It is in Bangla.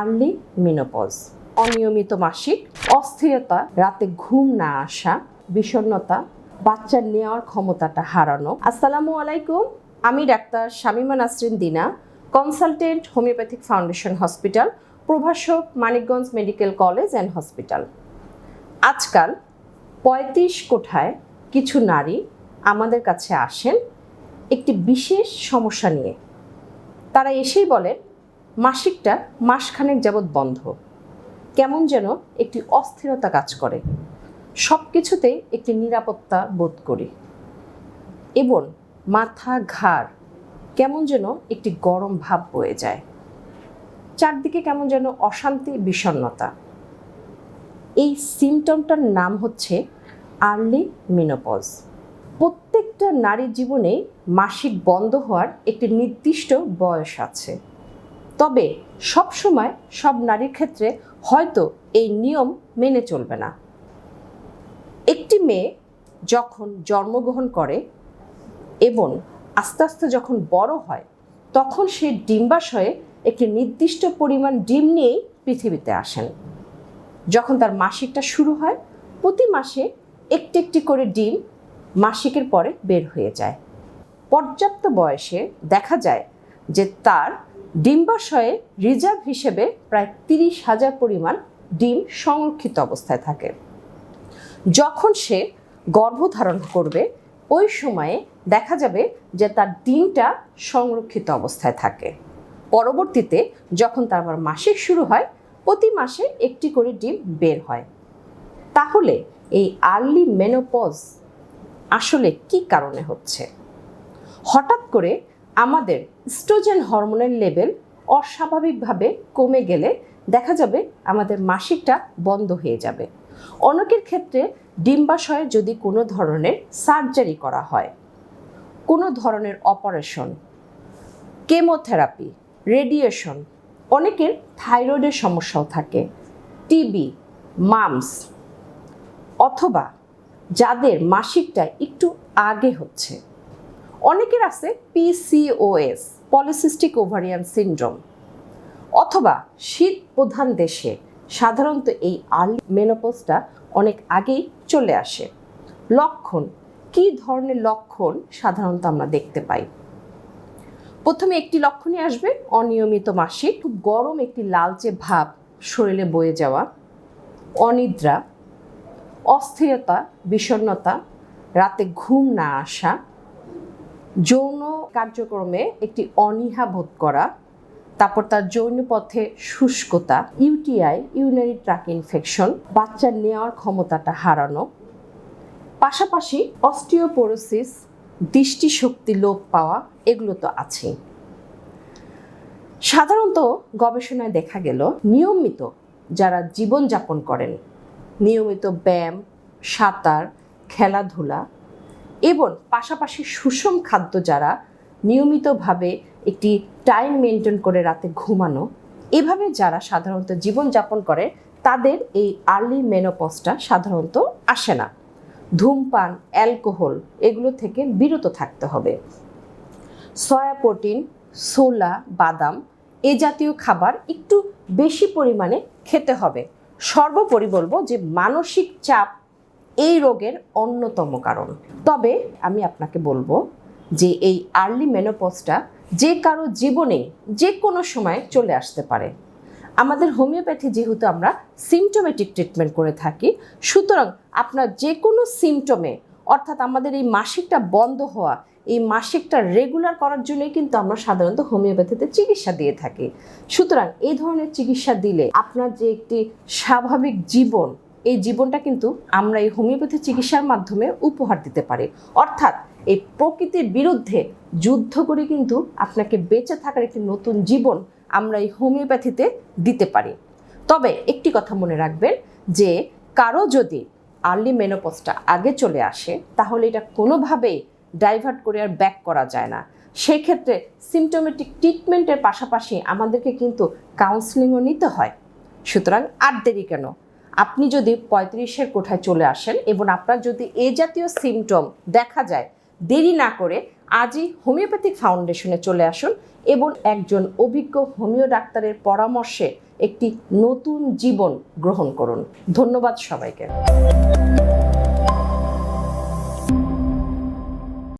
আর্লি মিনোপজ অনিয়মিত মাসিক অস্থিরতা, রাতে ঘুম না আসা, বিষণ্ণতা, বাচ্চা নেওয়ার ক্ষমতাটা হারানো। আসসালামু আলাইকুম, আমি doctor Shamima Nasrin Dina, consultant homeopathic foundation hospital, প্রভাষক Manikganj medical college and hospital. আজকাল পঁয়ত্রিশ কোঠায় কিছু নারী আমাদের কাছে আসেন একটি বিশেষ সমস্যা নিয়ে। তারা এসেই বলেন মাসিকটা মাসখানেক যাবৎ বন্ধ। কেমন যেন একটি অস্থিরতা কাজ করে। সব কিছুতেই একটি নিরাপত্তা বোধ করি। এবং মাথা ঘাড় কেমন যেন একটি গরম ভাব বয়ে যায়। চারদিকে কেমন যেন অশান্তি, বিষণ্ণতা। এই সিমটমটার নাম হচ্ছে আর্লি মিনোপজ প্রত্যেকটা নারীর জীবনে মাসিক বন্ধ হওয়ার একটি নির্দিষ্ট বয়স আছে। তবে সব সময় সব নারীর ক্ষেত্রে হয়তো এই নিয়ম মেনে চলবে না। একটি মেয়ে যখন জন্মগ্রহণ করে এবং আস্তে আস্তে যখন বড় হয়, তখন সে ডিম্বাশয়ে একটি নির্দিষ্ট পরিমাণ ডিম নিয়েই পৃথিবীতে আসেন। যখন তার মাসিকটা শুরু হয়, প্রতি মাসে একটি একটি করে ডিম মাসিকের পরে বের হয়ে যায়। পর্যাপ্ত বয়সে দেখা যায় যে তার ডিম্বাশয়ে রিজার্ভ হিসেবে প্রায় তিরিশ হাজার পরিমাণ ডিম সংরক্ষিত অবস্থায় থাকে। যখন সে গর্ভধারণ করবে, ওই সময়ে দেখা যাবে যে তার ডিমটা সংরক্ষিত অবস্থায় থাকে। পরবর্তীতে যখন তার আবার মাসিক শুরু হয়, প্রতি মাসে একটি করে ডিম বের হয়। তাহলে এই আর্লি মেনোপজ আসলে কি কারণে হচ্ছে? হঠাৎ করে আমাদের স্ট্রোজেন হরমোনের লেভেল অস্বাভাবিকভাবে কমে গেলে দেখা যাবে আমাদের মাসিকটা বন্ধ হয়ে যাবে। অনেকের ক্ষেত্রে ডিম্বাশয়ে যদি কোনো ধরনের সার্জারি করা হয়, কোনো ধরনের অপারেশন কেমোথেরাপি রেডিয়েশন অনেকের থাইরয়েডের সমস্যাও থাকে টিবি মামস অথবা যাদের মাসিকটা একটু আগে হচ্ছে। অনেকের আছে পিসিওএস পলিসিস্টিক ওভারিয়ান সিনড্রোম অথবা শীত প্রধান দেশে সাধারণত এই আর্লি মেনোপোজটা অনেক আগেই চলে আসে। লক্ষণ, কী ধরনের লক্ষণ সাধারণত আমরা দেখতে পাই? প্রথমে একটি লক্ষণই আসবে, অনিয়মিত মাসিক গরম একটি লালচে ভাব শরীরে বয়ে যাওয়া, অনিদ্রা, অস্থিরতা, বিষণ্ণতা, রাতে ঘুম না আসা যৌন কার্যক্রমে একটি অনীহা বোধ করা, তারপর তার যৌন পথে শুষ্কতা, ইউটিআই, ইউনারি ট্রাক ইনফেকশন, বাচ্চা নেওয়ার ক্ষমতাটা হারানো, পাশাপাশি অস্টিওপোরোসিস, দৃষ্টিশক্তি লোপ পাওয়া, এগুলো তো আছেই। সাধারণত গবেষণায় দেখা গেল, নিয়মিত যারা জীবনযাপন করেন, নিয়মিত ব্যায়াম, সাঁতার, খেলাধুলা এবং পাশাপাশি সুষম খাদ্য যারা নিয়মিতভাবে একটি টাইম মেনটেন করে রাতে ঘুমানো, এভাবে যারা সাধারণত জীবনযাপন করে, তাদের এই আর্লি মেনোপসটা সাধারণত আসে না। ধূমপান অ্যালকোহল এগুলো থেকে বিরত থাকতে হবে। সয়া প্রোটিন সোলা বাদাম এ জাতীয় খাবার একটু বেশি পরিমাণে খেতে হবে। সর্বোপরি বলব যে মানসিক চাপ এই রোগের অন্যতম কারণ। তবে আমি আপনাকে বলব যে এই আর্লি মেনোপজটা যে কারও জীবনে যে কোনো সময় চলে আসতে পারে। আমাদের হোমিওপ্যাথি যেহেতু আমরা সিমটোমেটিক ট্রিটমেন্ট করে থাকি, সুতরাং আপনার যে কোনো সিমটমে অর্থাৎ আমাদের এই মাসিকটা বন্ধ হওয়া, এই মাসিকটা রেগুলার করার জন্যই কিন্তু আমরা সাধারণত হোমিওপ্যাথিতে চিকিৎসা দিয়ে থাকি। সুতরাং এই ধরনের চিকিৎসা দিলে আপনার যে একটি স্বাভাবিক জীবন এই জীবনটা কিন্তু আমরা এই হোমিওপ্যাথি চিকিৎসার মাধ্যমে উপহার দিতে পারি। অর্থাৎ এই প্রকৃতির বিরুদ্ধে যুদ্ধ করে কিন্তু আপনাকে বেঁচে থাকার একটি নতুন জীবন আমরা এই হোমিওপ্যাথিতে দিতে পারি। তবে একটি কথা মনে রাখবেন যে কারও যদি আর্লি মেনোপজটা আগে চলে আসে, তাহলে এটা কোনোভাবেই ডাইভার্ট করে আর ব্যাক করা যায় না। সেক্ষেত্রে সিমটোমেটিক ট্রিটমেন্টের পাশাপাশি আমাদেরকে কিন্তু কাউন্সিলিংও নিতে হয়। সুতরাং আর দেরি কেন? আপনি যদি পঁয়ত্রিশের কোঠায় চলে আসেন এবং আপনার যদি এ জাতীয় সিমটম দেখা যায়, দেরি না করে আজই হোমিওপ্যাথিক ফাউন্ডেশনে চলে আসুন এবং একজন অভিজ্ঞ হোমিও ডাক্তারের পরামর্শে একটি নতুন জীবন গ্রহণ করুন। ধন্যবাদ সবাইকে।